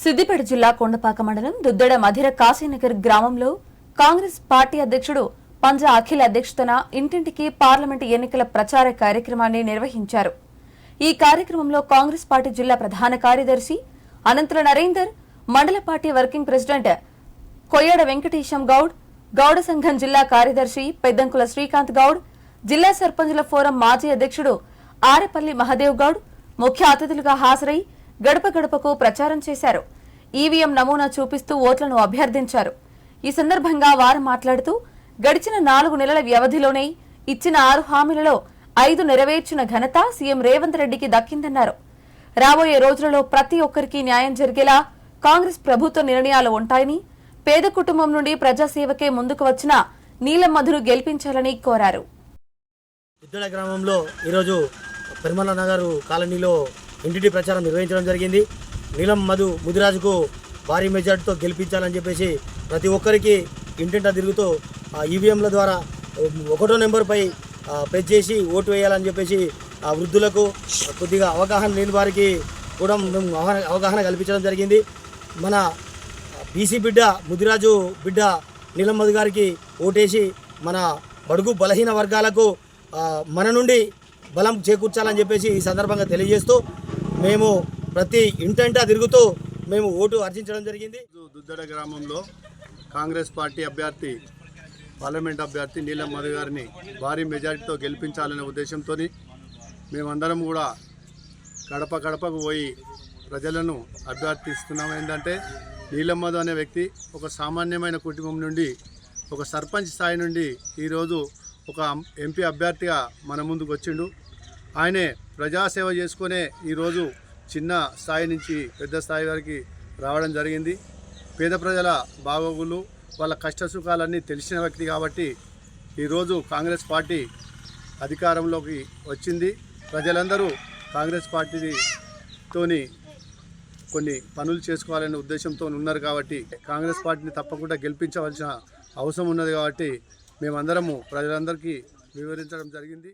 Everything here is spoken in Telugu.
సిద్దిపేట జిల్లా కొండపాక మండలం దుద్దెడ మధిర కాశీనగర్ గ్రామంలో కాంగ్రెస్ పార్టీ అధ్యక్షుడు పంజా అఖిల్ అధ్యక్షతన ఇంటింటికి పార్లమెంటు ఎన్నికల ప్రచార కార్యక్రమాన్ని నిర్వహించారు. ఈ కార్యక్రమంలో కాంగ్రెస్ పార్టీ జిల్లా ప్రధాన కార్యదర్శి అనంతుల నరేందర్ మండల party working president Koyyada Venkatesham Goud Gouda సంఘం జిల్లా కార్యదర్శి పెద్దంకుల శ్రీకాంత్ గౌడ్ జిల్లా సర్పంచుల ఫోరం మాజీ అధ్యక్షుడు ఆరెపల్లి మహదేవ్ గౌడ్ ముఖ్య అతిథులుగా హాజరై గడప గడపకు ప్రచారం చేశారు. ఈవీఎం నమూనా చూపిస్తూ ఓట్లను అభ్యర్థించారు. ఈ సందర్భంగా వారు మాట్లాడుతూ గడిచిన నాలుగు నెలల వ్యవధిలోనే ఇచ్చిన ఆరు హామీలలో ఐదు నెరవేర్చిన ఘనత సీఎం రేవంత్ రెడ్డికి దక్కిందన్నారు. రాబోయే రోజులలో ప్రతి ఒక్కరికి న్యాయం జరిగేలా కాంగ్రెస్ ప్రభుత్వ నిర్ణయాలు ఉంటాయని పేద కుటుంబం నుండి ప్రజాసేవకే ముందుకు వచ్చిన నీలం మధురు గెలిపించాలని కోరారు. గ్రామంలో ఈరోజు పరిమళ నగర్ కాలనీలో ఇంటింటి ప్రచారం నిర్వహించడం జరిగింది. నీలం మధు ముదిరాజుకు భారీ మెజార్టీతో గెలిపించాలని చెప్పేసి ప్రతి ఒక్కరికి ఇంటింటా తిరుగుతూ ఈవీఎంల ద్వారా ఒకటో నెంబర్పై ఆ, చేసి ఓటు వేయాలని చెప్పేసి ఆ వృద్ధులకు కొద్దిగా అవగాహన లేని వారికి కూడా మేము అవగాహన అవగాహన కల్పించడం జరిగింది. మన బీసీ బిడ్డ ముదిరాజు బిడ్డ నీలమ్మధు గారికి ఓటేసి మన బడుగు బలహీన వర్గాలకు మన నుండి బలం చేకూర్చాలని చెప్పేసి ఈ సందర్భంగా తెలియజేస్తూ మేము ప్రతి ఇంటంటా తిరుగుతూ మేము ఓటు అర్జించడం జరిగింది. దుద్దడ గ్రామంలో కాంగ్రెస్ పార్టీ అభ్యర్థి పార్లమెంట్ అభ్యర్థి నీలం మధు గారిని భారీ మెజారిటీతో గెలిపించాలనే ఉద్దేశంతో మేమందరం కూడా గడప గడపకు పోయి ప్రజలను అభ్యర్థిస్తున్నాం. ఏంటంటే నీలమ్మధు అనే వ్యక్తి ఒక సామాన్యమైన కుటుంబం నుండి ఒక సర్పంచ్ స్థాయి నుండి ఈరోజు ఒక ఎంపీ అభ్యర్థిగా మన ముందుకు వచ్చిండు. ఆయనే ప్రజాసేవ చేసుకునే ఈరోజు చిన్న స్థాయి నుంచి పెద్ద స్థాయి వరకు రావడం జరిగింది. పేద ప్రజల బాగోగులు వాళ్ళ కష్ట సుఖాలన్నీ తెలిసిన వ్యక్తి కాబట్టి ఈరోజు కాంగ్రెస్ పార్టీ అధికారంలోకి వచ్చింది. ప్రజలందరూ కాంగ్రెస్ పార్టీతోని కొన్ని పనులు చేసుకోవాలనే ఉద్దేశంతో ఉన్నారు కాబట్టి కాంగ్రెస్ పార్టీని తప్పకుండా గెలిపించవలసిన అవసరం ఉన్నది కాబట్టి మేమందరము ప్రజలందరికీ వివరించడం జరిగింది.